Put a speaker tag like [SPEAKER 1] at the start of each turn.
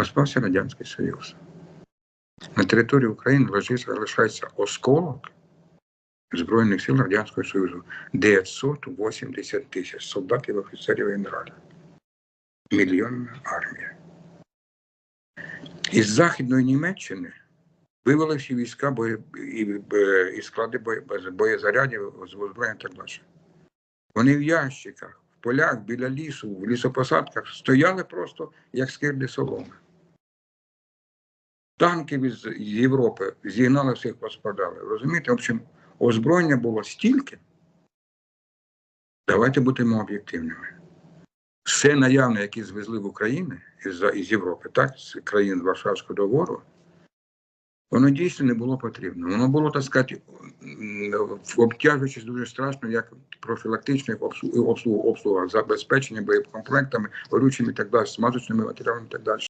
[SPEAKER 1] розпався Радянський Союз. На території України лежить, залишається осколок Збройних сил Радянського Союзу 980 тисяч солдатів, офіцерів і генералів. Мільйонна армія. Із Західної Німеччини вивели всі війська бої, і, е, і склади бої, боєзарядів, озброєння і так далі. Вони в ящиках, в полях, біля лісу, в лісопосадках стояли просто як скирди соломи. Танки з з Європи зігнали всіх поспадали. Розумієте, в общем, озброєння було стільки. Давайте будемо об'єктивними. Все наявне, яке звезли в Україну із, із Європи, так, з країн Варшавського договору, воно дійсно не було потрібно. Воно було, так сказати, обтяжуючись дуже страшно, як профілактичних обслуг, обслуг, забезпечення боєкомплектами, горючими і так далі, смазочними матеріалами і так далі.